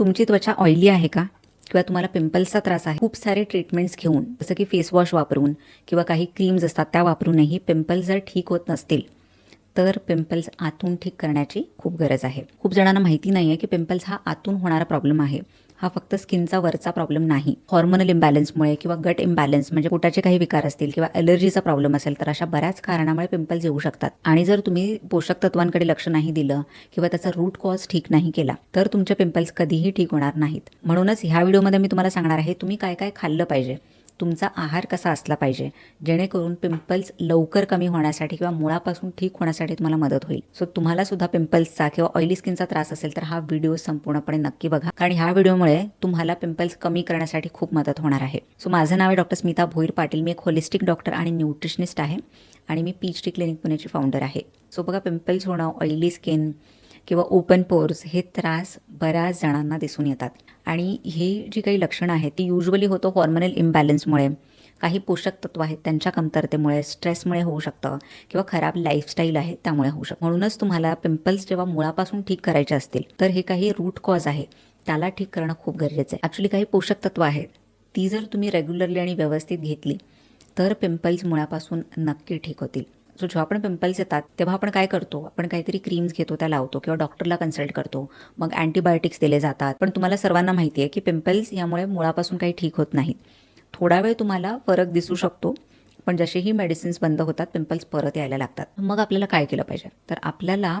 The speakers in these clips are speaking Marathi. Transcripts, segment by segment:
तुमची त्वचा ऑइली आहे का? किंवा तुम्हाला पिंपल्सचा त्रास आहे? खूप सारे ट्रीटमेंट्स घेऊन जसं की फेस वॉश वापरून किंवा काही क्रीम्स असतात त्या वापरूनही पिंपल्स जर ठीक होत नसतील तर पिंपल्स आतून ठीक करण्याची खूप गरज आहे. खूप जणांना माहिती नाही आहे की पिंपल्स हा आतून होणारा प्रॉब्लेम आहे. हा फक्त स्किनचा वरचा प्रॉब्लेम नाही. हॉर्मोनल इम्बॅलन्समुळे किंवा गट इम्बॅलन्स म्हणजे पोटाचे काही विकार असतील किंवा एलर्जीचा प्रॉब्लेम असेल तर अशा बऱ्याच कारणामुळे पिंपल्स येऊ शकतात. आणि जर तुम्ही पोषक तत्वांकडे लक्ष नाही दिलं किंवा त्याचा रूट कॉज ठीक नाही केला तर तुमचे पिंपल्स कधीही ठीक होणार नाहीत. म्हणूनच ह्या व्हिडिओमध्ये मी तुम्हाला सांगणार आहे तुम्ही काय काय खाल्लं पाहिजे. तुमचा आहार कसा असला पाहिजे? जेणेकरून पिंपल्स लवकर कमी होण्यासाठी किंवा मुळापासून ठीक होण्यासाठी तुम्हाला मदत होईल. सो तुम्हाला सुद्धा पिंपल्सचा किंवा ऑइली स्किनचा त्रास असेल तर हा व्हिडिओ संपूर्णपणे नक्की बघा. कारण ह्या व्हिडिओमुळे तुम्हाला पिंपल्स कमी करण्यासाठी खूप मदत होणार आहे. सो माझं नाव आहे डॉक्टर स्मिता भोईर पाटील. मी एक होलिस्टिक डॉक्टर आणि न्यूट्रिशनिस्ट आहे. आणि मी पीच डी क्लिनिक पुण्याची फाउंडर आहे. सो बघा पिंपल्स होणं ऑइली स्किन किंवा ओपन पोर्स हे त्रास बऱ्याच जणांना दिसून येतात. आणि हे जी काही लक्षणं आहेत ती युजली होतं हॉर्मोनल इम्बॅलन्समुळे काही पोषक तत्व आहेत त्यांच्या कमतरतेमुळे स्ट्रेसमुळे होऊ शकतं किंवा खराब लाईफस्टाईल आहे त्यामुळे होऊ शकतं. म्हणूनच तुम्हाला पिंपल्स जेव्हा मुळापासून ठीक करायचे असतील तर हे काही रूट कॉज आहे. त्याला ठीक करणं खूप गरजेचं आहे. ॲक्च्युली काही पोषक तत्व आहेत ती जर तुम्ही रेग्युलरली आणि व्यवस्थित घेतली तर पिंपल्स मुळापासून नक्की ठीक होतील. सो जेव्हा आपण पिंपल्स येतात तेव्हा आपण काय करतो? आपण काहीतरी क्रीम्स घेतो त्या लावतो किंवा डॉक्टरला कन्सल्ट करतो. मग अँटीबायोटिक्स दिले जातात. पण तुम्हाला सर्वांना माहिती आहे की पिंपल्स यामुळे मुळापासून काही ठीक होत नाहीत. थोडा वेळ तुम्हाला फरक दिसू शकतो पण जसेही मेडिसिन्स बंद होतात पिंपल्स परत यायला लागतात. मग आपल्याला काय केलं पाहिजे? तर आपल्याला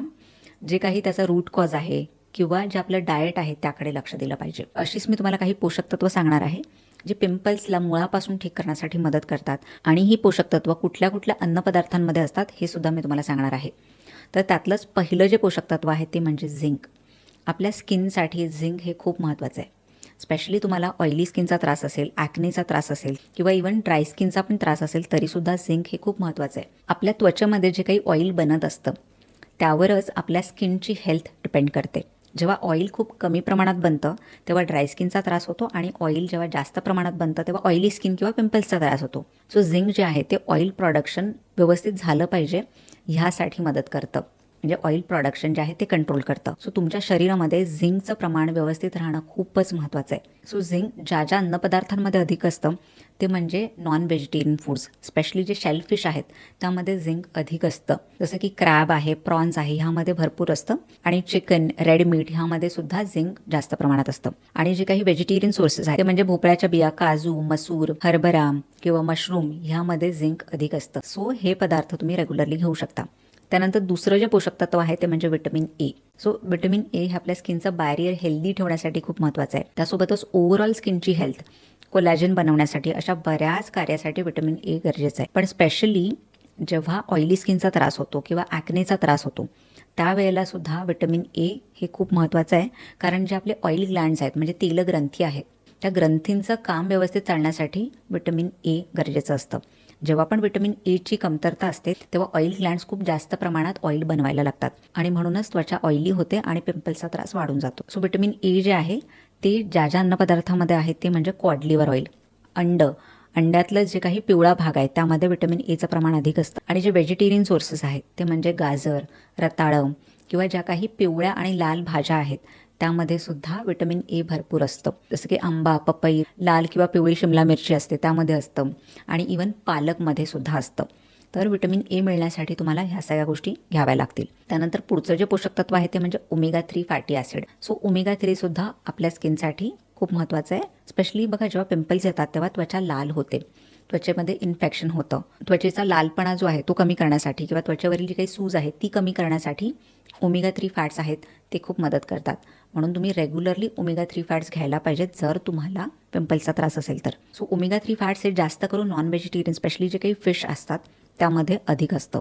जे काही त्याचा रूट कॉज आहे किंवा जे आपलं डाएट आहे त्याकडे लक्ष दिलं पाहिजे. अशीच मी तुम्हाला काही पोषक तत्व सांगणार आहे. जे पिंपल्सला मुळापासून ठीक करण्यासाठी मदत करतात आणि ही पोषक तत्व कुठल्या कुठल्या अन्नपदार्थांमध्ये असतात हे सुद्धा मी तुम्हाला सांगणार आहे. तर त्यातलंच पहिलं जे पोषक तत्व आहे ते म्हणजे झिंक. आपल्या स्किनसाठी झिंक हे खूप महत्त्वाचं आहे. स्पेशली तुम्हाला ऑइली स्किनचा त्रास असेल ॲक्नेचा त्रास असेल किंवा इवन ड्राय स्किनचा पण त्रास असेल तरीसुद्धा झिंक हे खूप महत्त्वाचं आहे. आपल्या त्वचेमध्ये जे काही ऑइल बनत असतं त्यावरच आपल्या स्किनची हेल्थ डिपेंड करते. जेव्हा ऑइल खूप कमी प्रमाणात बनतं तेव्हा ड्राय स्किनचा त्रास होतो आणि ऑइल जेव्हा जास्त प्रमाणात बनतं तेव्हा ऑइली स्किन किंवा पिंपल्सचा त्रास होतो. सो झिंक जे आहे ते ऑइल प्रोडक्शन व्यवस्थित झालं पाहिजे ह्यासाठी मदत करतं. म्हणजे ऑइल प्रोडक्शन जे आहे ते कंट्रोल करतं. सो तुमच्या शरीरामध्ये झिंकचं प्रमाण व्यवस्थित राहणं खूपच महत्त्वाचं आहे. सो झिंक ज्या ज्या अन्नपदार्थांमध्ये अधिक असतं ते म्हणजे नॉन व्हेजिटेरियन फूड्स स्पेशली जे शेलफिश आहेत त्यामध्ये झिंक अधिक असतं. जसं की क्रॅब आहे प्रॉन्स आहे ह्यामध्ये भरपूर असतं. आणि चिकन रेड मीट ह्यामध्ये सुद्धा झिंक जास्त प्रमाणात असतं. आणि जे काही व्हेजिटेरियन सोर्सेस आहेत ते म्हणजे भोपळ्याच्या बिया काजू मसूर हरभरा किंवा मशरूम ह्यामध्ये झिंक अधिक असतं. सो हे पदार्थ तुम्ही रेग्युलरली घेऊ शकता. त्यानंतर दुसरं जे पोषक तत्व आहे ते म्हणजे vitamin A. So vitamin A हे आपल्या स्किनचं बॅरियर हेल्दी ठेवण्यासाठी खूप महत्त्वाचं आहे. त्यासोबतच ओव्हरऑल स्किनची हेल्थ कोलॅजन बनवण्यासाठी अशा बऱ्याच कार्यासाठी विटॅमिन ए गरजेचं आहे. पण स्पेशली जेव्हा ऑइली स्किनचा त्रास होतो किंवा ॲक्नेचा त्रास होतो त्यावेळेला सुद्धा विटॅमिन ए हे खूप महत्त्वाचं आहे. कारण जे आपले ऑइल ग्लँड्स आहेत म्हणजे तेलग्रंथी आहेत त्या ग्रंथींचं काम व्यवस्थित चालण्यासाठी विटॅमिन ए गरजेचं असतं. जेव्हा पण विटॅमिन एची e कमतरता असते तेव्हा ऑइल ग्लँड्स खूप जास्त प्रमाणात ऑइल बनवायला लागतात. आणि म्हणूनच त्वचा ऑइली होते आणि पिंपल्सचा त्रास वाढून जातो. सो विटॅमिन ए जे आहे ते ज्या ज्या अन्नपदार्थामध्ये आहेत ते म्हणजे कॉडलिव्हर ऑइल अंड. अंड्यातलं जे काही पिवळा भाग आहे त्यामध्ये विटॅमिन एचं e प्रमाण अधिक असतं. आणि जे व्हेजिटेरियन सोर्सेस आहेत ते म्हणजे गाजर रताळं किंवा ज्या काही पिवळ्या आणि लाल भाज्या आहेत त्यामध्ये सुद्धा विटॅमिन ए भरपूर असतं. जसं की आंबा पपई लाल किंवा पिवळी शिमला मिरची असते त्यामध्ये असतं. आणि इवन पालकमध्ये सुद्धा असतं. तर विटॅमिन ए मिळण्यासाठी तुम्हाला ह्या सगळ्या गोष्टी घ्याव्या लागतील. त्यानंतर पुढचं जे पोषक तत्व आहे ते म्हणजे omega three fatty acid so omega थ्रीसुद्धा आपल्या स्किनसाठी खूप महत्त्वाचं आहे. स्पेशली बघा जेव्हा पिंपल्स येतात तेव्हा त्वचा लाल होते. त्वचेमध्ये इन्फेक्शन होतं. त्वचेचा लालपणा जो आहे तो कमी करण्यासाठी किंवा त्वचेवरील जी काही सूज आहे ती कमी करण्यासाठी ओमेगा थ्री फॅट्स आहेत ते खूप मदत करतात. म्हणून तुम्ही रेग्युलरली ओमेगा थ्री फॅट्स घ्यायला पाहिजेत जर तुम्हाला पिंपल्सचा त्रास असेल तर. सो ओमेगा थ्री फॅट्स हे जास्त करून नॉन व्हेजिटेरियन स्पेशली जे काही फिश असतात त्यामध्ये अधिक असतं.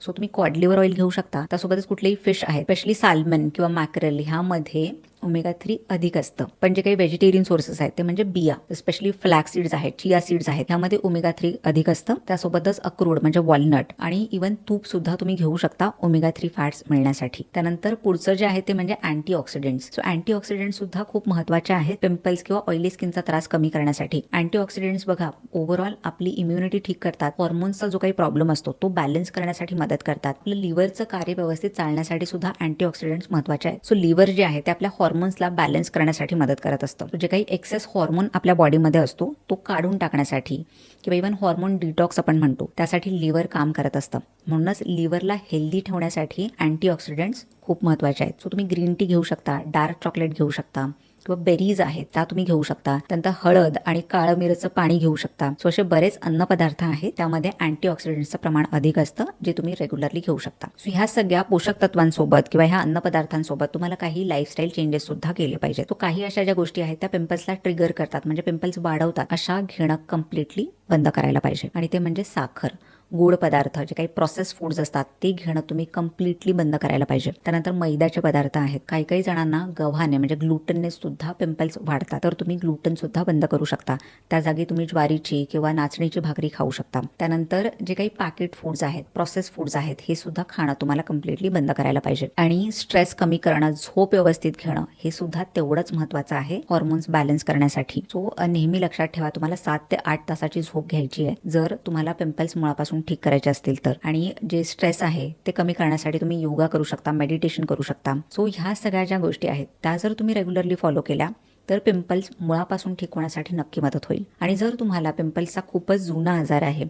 सो तुम्ही कॉड ऑइल घेऊ शकता. त्यासोबतच कुठलेही फिश आहेत स्पेशली साल्मन किंवा मॅक्रेल ह्यामध्ये ओमेगा थ्री अधिक असतं. पण जे काही व्हेजिटेरियन सोर्सेस आहेत ते म्हणजे बिया स्पेशली फ्लॅक्स सीड्स आहेत चिया सीड्स आहेत ह्यामध्ये ओमेगा थ्री अधिक असतं. त्यासोबतच अक्रोड म्हणजे वॉलनट आणि इवन तूप सुद्धा तुम्ही घेऊ शकता ओमेगा थ्री फॅट्स मिळण्यासाठी. त्यानंतर पुढचं जे आहे ते म्हणजे antioxidants so antioxidant सुद्धा खूप महत्त्वाचे आहेत पिंपल्स किंवा ऑइली स्किनचा त्रास कमी करण्यासाठी. अँटी ऑक्सिडेंट्स बघा ओव्हरऑल आपली इम्युनिटी ठीक करतात. हॉर्मोन्सचा जो काही प्रॉब्लेम असतो तो बॅलन्स करण्यासाठी मदत करतात. आपलं लिव्हरचं कार्य व्यवस्थित चालण्यासाठी सुद्धा अँटी ऑक्सिडेंट्स महत्त्वाचे आहेत. सो लिव्हर जे आहे ते आपल्या हॉर्मोन्सला बॅलन्स करण्यासाठी मदत करत असतं. जे काही एक्सेस हॉर्मोन आपल्या बॉडीमध्ये असतो तो काढून टाकण्यासाठी किंवा इव्हन हॉर्मोन डिटॉक्स आपण म्हणतो त्यासाठी लिव्हर काम करत असतं. म्हणूनच लिव्हरला हेल्दी ठेवण्यासाठी अँटीऑक्सिडंट्स खूप महत्त्वाचे आहेत. सो तुम्ही ग्रीन टी घेऊ शकता डार्क चॉकलेट घेऊ शकता. किंवा बेरीज आहेत त्या तुम्ही घेऊ शकता. त्यानंतर हळद आणि काळं मिरचं पाणी घेऊ शकता. सो असे बरेच अन्नपदार्थ आहेत त्यामध्ये अँटीऑक्सिडंटचं प्रमाण अधिक असतं जे तुम्ही रेग्युलरली घेऊ शकता. सो ह्या सगळ्या पोषक तत्वांसोबत किंवा ह्या अन्नपदार्थांसोबत तुम्हाला काही लाईफस्टाईल चेंजेस सुद्धा केले पाहिजे तो काही अशा ज्या गोष्टी आहेत त्या पिंपल्सला ट्रिगर करतात. म्हणजे पिंपल्स वाढवतात. अशा घेणं कम्प्लिटली बंद करायला पाहिजे. आणि ते म्हणजे साखर गोड पदार्थ जे काही प्रोसेस फूड्स असतात ते घेणं तुम्ही कम्प्लिटली बंद करायला पाहिजे. त्यानंतर मैद्याचे पदार्थ आहेत. काही काही जणांना गव्हाने म्हणजे ग्लुटनने सुद्धा पिंपल्स वाढतात. तर तुम्ही ग्लुटन सुद्धा बंद करू शकता. त्या जागी तुम्ही ज्वारीची किंवा नाचणीची भाकरी खाऊ शकता. त्यानंतर जे काही पॅकेट फूड्स आहेत प्रोसेस फूड्स आहेत हे सुद्धा खाणं तुम्हाला कम्प्लिटली बंद करायला पाहिजे. आणि स्ट्रेस कमी करणं झोप व्यवस्थित घेणं हे सुद्धा तेवढंच महत्वाचं आहे. हॉर्मोन्स बॅलन्स करण्यासाठी. सो नेहमी लक्षात ठेवा तुम्हाला सात ते आठ तासाची झोप घ्यायची आहे. जर तुम्हाला पिंपल्स मुळापासून ठीक करायचे असतील तर. आणि जे स्ट्रेस आहे ते कमी करण्यासाठी तुम्ही योगा करू शकता मेडिटेशन करू शकता. सो ह्या सगळ्या ज्या गोष्टी आहेत त्या जर तुम्ही रेग्युलरली फॉलो केल्या तर पिंपल्स मुळापासून ठीक होण्यासाठी नक्की मदत होईल. आणि जर तुम्हाला पिंपल्सचा खूपच जुना आजार आहे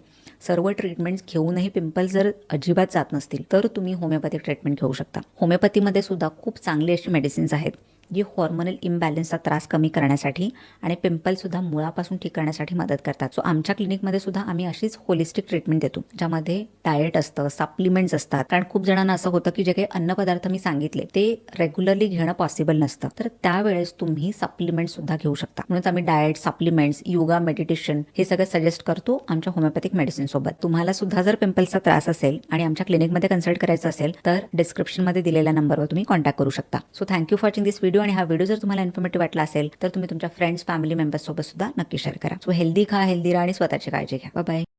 सर्व ट्रीटमेंट्स घेऊनही पिंपल्स जर अजिबात जात नसतील तर तुम्ही होमिओपॅथिक ट्रीटमेंट घेऊ शकता. होमिओपॅथीमध्ये सुद्धा खूप चांगली अशी मेडिसिन्स आहेत. जी हॉर्मोनल इम्बॅलन्सचा त्रास कमी करण्यासाठी आणि पिंपलसुद्धा मुळापासून ठीक करण्यासाठी मदत करतात. सो आमच्या क्लिनिकमध्ये सुद्धा आम्ही अशीच होलिस्टिक ट्रीटमेंट देतो ज्यामध्ये डाएट असतं सप्लिमेंट्स असतात. कारण खूप जणांना असं होतं की जे काही अन्नपदार्थ मी सांगितले ते रेग्युलरली घेणं पॉसिबल नसतं. तर त्यावेळेस तुम्ही सप्लिमेंट सुद्धा घेऊ शकता. म्हणून आम्ही डाएट सप्लिमेंट्स योगा मेडिटेशन हे सगळं सजेस्ट करतो आमच्या होमिओपॅथिक मेडिसिन सोबत. तुम्हाला सुद्धा जर पिंपल्सचा त्रास असेल आणि आमच्या क्लिनिकमध्ये कन्सल्ट करायचं असेल तर डिस्क्रिप्शनमध्ये दिलेल्या नंबरवर तुम्ही कॉन्टॅक्ट करू शकता. So thank you for watching this video आणि हा व्हिडिओ जर तुम्हाला इन्फॉर्मेटिव्ह वाटला असेल तर तुम्ही तुमच्या फ्रेंड्स फॅमिली मेंबर्स सोबत सुद्धा नक्की शेअर करा. सो हेल्दी खा हेल्दी राहा आणि स्वतःची काळजी घ्या. बाय